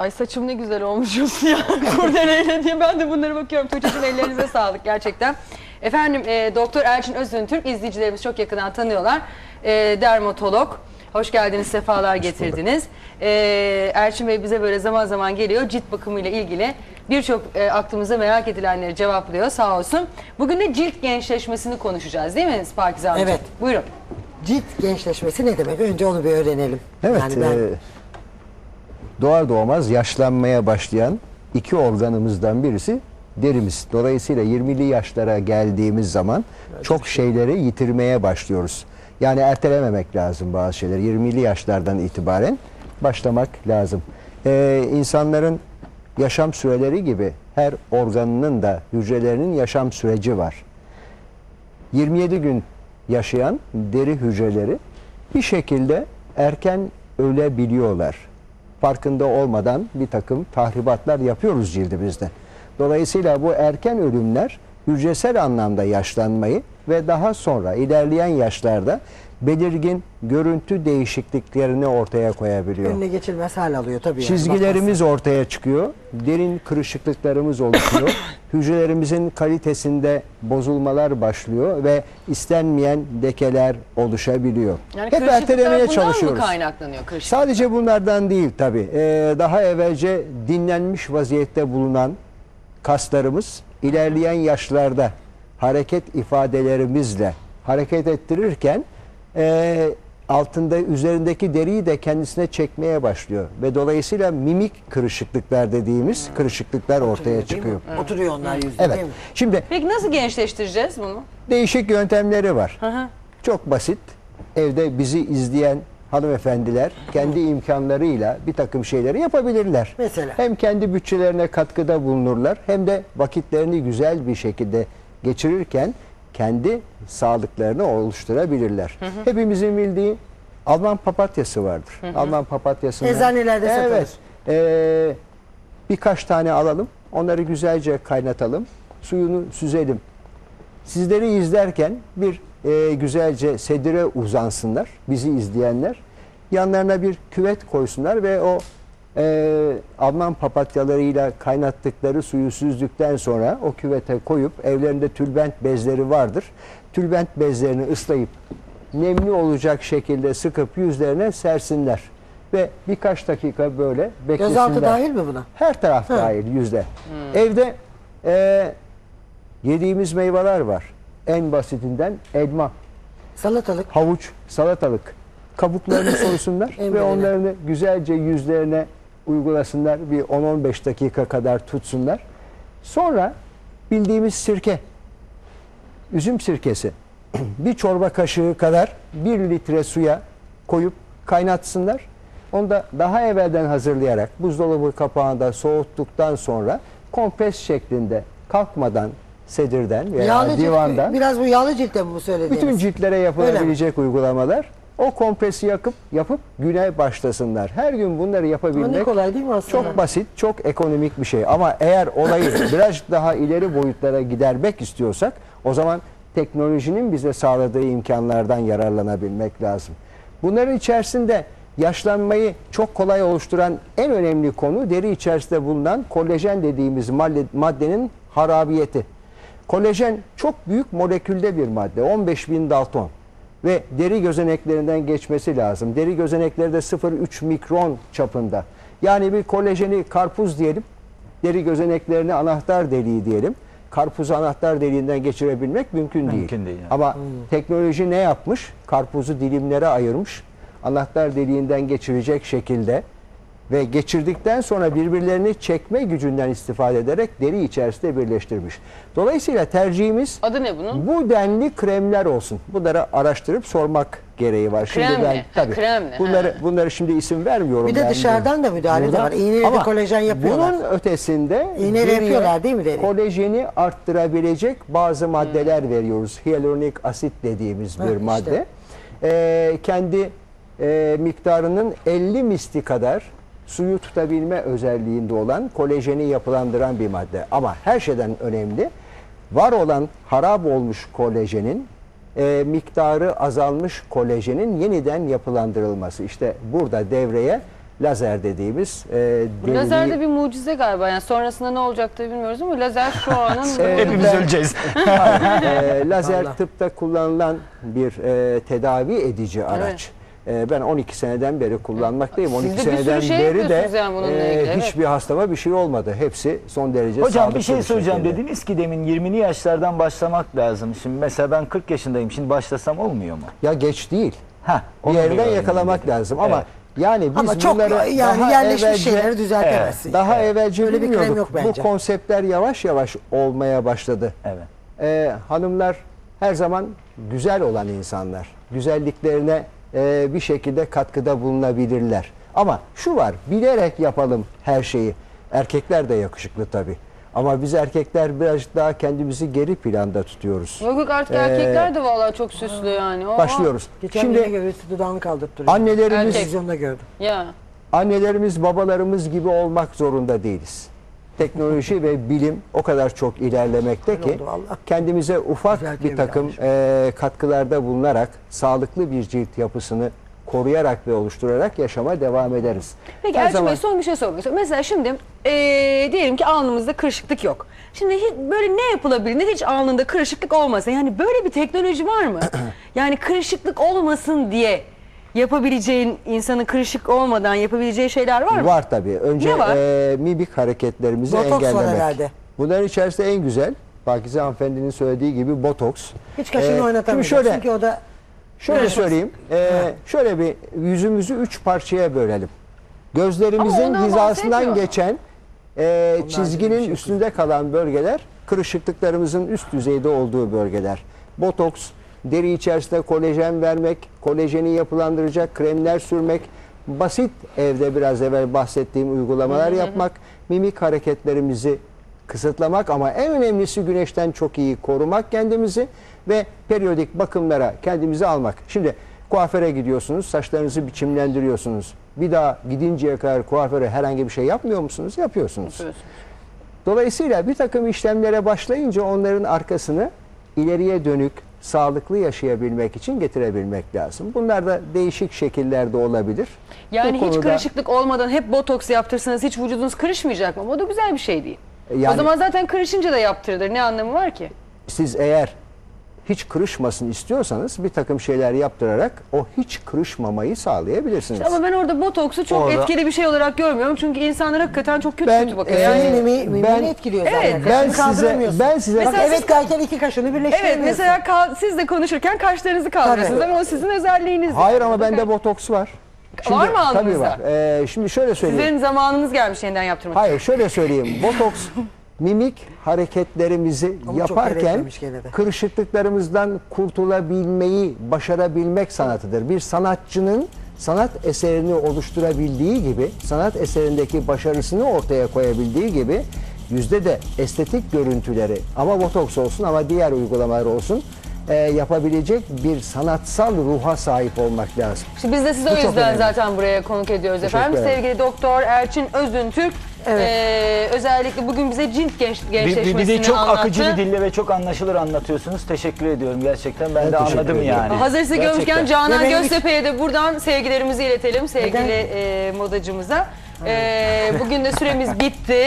Ay saçım ne güzel olmuş Yusuf ya. Kurdeleyle diye ben de bunlara bakıyorum. Tuğçe'cim ellerinize sağlık gerçekten. Efendim e, Doktor Elçin Özün Türk izleyicilerimiz çok yakından tanıyorlar. E, dermatolog. Hoş geldiniz, sefalar getirdiniz. E, Elçin Bey bize böyle zaman zaman geliyor. Cilt bakımıyla ilgili birçok e, aklımıza merak edilenleri cevaplıyor sağ olsun. Bugün de cilt gençleşmesini konuşacağız değil mi Pakize Hanım? Evet. Buyurun. Cilt gençleşmesi ne demek? Önce onu bir öğrenelim. Evet, Yani ben- e, doğar doğmaz yaşlanmaya başlayan iki organımızdan birisi derimiz. Dolayısıyla 20'li yaşlara geldiğimiz zaman çok şeyleri yitirmeye başlıyoruz. Yani ertelememek lazım bazı şeyleri. 20'li yaşlardan itibaren başlamak lazım. E, insanların yaşam süreleri gibi her organının da hücrelerinin yaşam süreci var. 27 gün yaşayan deri hücreleri bir şekilde erken ölebiliyorlar. Farkında olmadan bir takım tahribatlar yapıyoruz cildimizde. Dolayısıyla bu erken ölümler hücresel anlamda yaşlanmayı ve daha sonra ilerleyen yaşlarda belirgin görüntü değişikliklerini ortaya koyabiliyor. önüne geçilmez hal alıyor tabii. yani. Çizgilerimiz ortaya çıkıyor. Derin kırışıklıklarımız oluşuyor. Hücrelerimizin kalitesinde bozulmalar başlıyor ve istenmeyen lekeler oluşabiliyor. Yani Hep ertelemeye çalışıyoruz. mı kaynaklanıyor kırışıklık? Sadece bunlardan değil tabii. Ee, daha evvelce dinlenmiş vaziyette bulunan kaslarımız ilerleyen yaşlarda hareket ifadelerimizle hareket ettirirken e, altında üzerindeki deriyi de kendisine çekmeye başlıyor ve dolayısıyla mimik kırışıklıklar dediğimiz kırışıklıklar ortaya çıkıyor. Oturuyor onlar yüzde Evet. değil mi? Şimdi Peki nasıl gençleştireceğiz bunu? değişik yöntemleri var. hı. Çok basit. Evde bizi izleyen hanımefendiler kendi imkanlarıyla bir takım şeyleri yapabilirler. Mesela? Hem kendi bütçelerine katkıda bulunurlar hem de vakitlerini güzel bir şekilde geçirirken kendi sağlıklarını oluşturabilirler. Hepimizin bildiği Alman papatyası vardır. Alman papatyasını Eczanelerde. Evet. Ee, birkaç tane alalım. Onları güzelce kaynatalım. Suyunu süzelim. Sizleri izlerken bir e, güzelce sedire uzansınlar, bizi izleyenler. Yanlarına bir küvet koysunlar ve o e, Alman papatyalarıyla kaynattıkları suyu süzdükten sonra o küvete koyup evlerinde tülbent bezleri vardır. Tülbent bezlerini ıslayıp nemli olacak şekilde sıkıp yüzlerine sersinler. Ve birkaç dakika böyle beklesinler. Gözaltı dahil mi buna? Her taraf dahil yüzde. Evde e, yediğimiz meyveler var. En basitinden elma, Salatalık. havuç, salatalık. Kabuklarını soysunlar ve onlarını güzelce yüzlerine uygulasınlar. Bir 10-15 dakika kadar tutsunlar. Sonra bildiğimiz sirke, üzüm sirkesi bir çorba kaşığı kadar bir litre suya koyup kaynatsınlar. Onu da daha evvelden hazırlayarak buzdolabı kapağında soğuttuktan sonra kompres şeklinde kalkmadan sedirden veya Yağlı cilt, divandan biraz bu yağlı ciltte mi bu söylediğiniz? bütün ciltlere yapılabilecek uygulamalar o kompresi yakıp yapıp güne başlasınlar. Her gün bunları ne yapabilmek kolay değil mi aslında? çok basit, çok ekonomik bir şey. Ama eğer olayı biraz daha ileri boyutlara gidermek istiyorsak o zaman teknolojinin bize sağladığı imkanlardan yararlanabilmek lazım. Bunların içerisinde yaşlanmayı çok kolay oluşturan en önemli konu deri içerisinde bulunan kolajen dediğimiz madde- maddenin harabiyeti. Kolajen çok büyük molekülde bir madde. 15 bin dalton. Ve deri gözeneklerinden geçmesi lazım. Deri gözenekleri de 0,3 mikron çapında. Yani bir kolajeni karpuz diyelim. Deri gözeneklerini anahtar deliği diyelim. Karpuzu anahtar deliğinden geçirebilmek mümkün değil. Mümkün değil yani. Ama teknoloji ne yapmış? Karpuzu dilimlere ayırmış. Anahtar deliğinden geçirecek şekilde ve geçirdikten sonra birbirlerini çekme gücünden istifade ederek deri içerisinde birleştirmiş. Dolayısıyla tercihimiz Adı ne bunun? bu denli kremler olsun. Bunları araştırıp sormak gereği var. Krem mi? Ha, krem mi? bunları Ha. bunları şimdi isim vermiyorum. Bir de ben. dışarıdan da müdahale de Buradan- var. İğneyle de Ama kolajen yapıyorlar. Bunun ötesinde İğneyle yapıyorlar değil mi deri? Kolajeni arttırabilecek bazı maddeler veriyoruz. Hyaluronik asit dediğimiz Ha, bir işte. madde. Ee, kendi e, miktarının 50 misli kadar suyu tutabilme özelliğinde olan kolajeni yapılandıran bir madde. Ama her şeyden önemli var olan harap olmuş kolajenin e, miktarı azalmış kolajenin yeniden yapılandırılması. İşte burada devreye lazer dediğimiz e, deriliği- Lazer de bir mucize galiba. Yani sonrasında ne olacak tabii bilmiyoruz ama lazer şu anın Evet. Hepimiz öleceğiz. e, lazer Vallahi. tıpta kullanılan bir e, tedavi edici araç. E, ben 12 seneden beri kullanmaktayım. Siz de 12 bir sürü seneden şey beri de yapıyorsunuz yani bununla e, ilgili, evet. hiçbir hastama bir şey olmadı. Hepsi son derece Hocam bir sağlıklı şey soracağım şekilde. dediniz ki demin 20'li yaşlardan başlamak lazım. Şimdi mesela ben 40 yaşındayım. Şimdi başlasam olmuyor mu? Ya geç değil. Ha, Bir yerden yakalamak lazım ama Evet. yani biz Ama çok bunları yani daha yerleşmiş evvelce- şeyleri düzeltemezsin. Daha evvelce Öyle bir krem bilmiyorduk. yok Bu bence. konseptler yavaş yavaş olmaya başladı. Evet. Ee, hanımlar her zaman güzel olan insanlar. Güzelliklerine e, bir şekilde katkıda bulunabilirler. Ama şu var, bilerek yapalım her şeyi. Erkekler de yakışıklı tabii. Ama biz erkekler birazcık daha kendimizi geri planda tutuyoruz. Yok yok artık Ee, erkekler de vallahi çok süslü yani. Oha. Başlıyoruz. Geçen Şimdi birisi dudağını kaldırıp duruyor. annelerimiz Erkek. Gördüm. Ya. Annelerimiz, babalarımız gibi olmak zorunda değiliz. Teknoloji ve bilim o kadar çok ilerlemekte Öyle ki oldu kendimize ufak Güzel bir takım eee, katkılarda bulunarak sağlıklı bir cilt yapısını koruyarak ve oluşturarak yaşama devam ederiz. Peki Her zaman- Bey son bir şey sormak istiyorum. Mesela şimdi eee, diyelim ki alnımızda kırışıklık yok. Şimdi hiç, böyle ne yapılabilir? Ne hiç alnında kırışıklık olmasın? Yani böyle bir teknoloji var mı? yani kırışıklık olmasın diye yapabileceğin insanın kırışık olmadan yapabileceği şeyler var mı? Var tabii. Önce Ne var? eee, mimik hareketlerimizi Botoks var engellemek. herhalde. Bunların içerisinde en güzel Pakize hanımefendinin söylediği gibi botoks. Hiç kaşını şimdi oynatamayacaksın şöyle, ki o da Şöyle Evet. söyleyeyim. eee, şöyle bir yüzümüzü üç parçaya bölelim. Gözlerimizin ondan hizasından bahsetmiyor. geçen bir çizginin şey üstünde kalan bölgeler kırışıklıklarımızın üst düzeyde olduğu bölgeler. Botoks, deri içerisinde kolajen vermek, kolajeni yapılandıracak kremler sürmek, basit evde biraz evvel bahsettiğim uygulamalar yapmak, mimik hareketlerimizi kısıtlamak ama en önemlisi güneşten çok iyi korumak kendimizi ve periyodik bakımlara kendimizi almak. Şimdi kuaföre gidiyorsunuz, saçlarınızı biçimlendiriyorsunuz. Bir daha gidinceye kadar kuaföre herhangi bir şey yapmıyor musunuz? Yapıyorsunuz. Yapıyorsun. Dolayısıyla bir takım işlemlere başlayınca onların arkasını ileriye dönük sağlıklı yaşayabilmek için getirebilmek lazım. Bunlar da değişik şekillerde olabilir. Yani Bu hiç konuda- kırışıklık olmadan hep botoks yaptırsanız hiç vücudunuz kırışmayacak mı? O da güzel bir şey değil. Yani- o zaman zaten kırışınca da yaptırılır. Ne anlamı var ki? siz eğer hiç kırışmasın istiyorsanız bir takım şeyler yaptırarak o hiç kırışmamayı sağlayabilirsiniz. Ama ben orada botoksu çok Orada- etkili bir şey olarak görmüyorum. Çünkü insanlar hakikaten çok kötü Ben, kötü bakıyor. e, Yani yani mimi, mimini ben- etkiliyor Evet, zaten. ben Kaşını size kaldıramıyorsun. ben size Bak Mesela evet siz- derken iki kaşını Evet birleştiremiyorsun. mesela kal- siz de konuşurken kaşlarınızı kaldırıyorsunuz Tabii. ama o sizin özelliğiniz. hayır ama bende botoks var. Var mı Tabii alnınızda? var. Ee, şimdi şöyle söyleyeyim. Sizin zamanınız gelmiş yeniden yaptırmak. Hayır şöyle söyleyeyim. Botoks mimik hareketlerimizi Ama yaparken kırışıklıklarımızdan kurtulabilmeyi başarabilmek sanatıdır. Bir sanatçının sanat eserini oluşturabildiği gibi, sanat eserindeki başarısını ortaya koyabildiği gibi yüzde de estetik görüntüleri ama botoks olsun ama diğer uygulamalar olsun e, yapabilecek bir sanatsal ruha sahip olmak lazım. İşte biz de sizi Bu o yüzden önemli. zaten buraya konuk ediyoruz Teşekkür efendim. ederim. Sevgili Doktor Erçin Özüntürk Evet. eee, özellikle bugün bize cilt genç, Bir, bir, gençleşmesini bir de çok anlattı. akıcı bir dille ve çok anlaşılır anlatıyorsunuz. Teşekkür ediyorum gerçekten. Ben, Ben de teşekkür anladım ediyorum. yani. Hazır sizi Gerçekten. görmüşken Canan Göztepe'ye de buradan sevgilerimizi iletelim sevgili eee, modacımıza. Eee, bugün de süremiz bitti.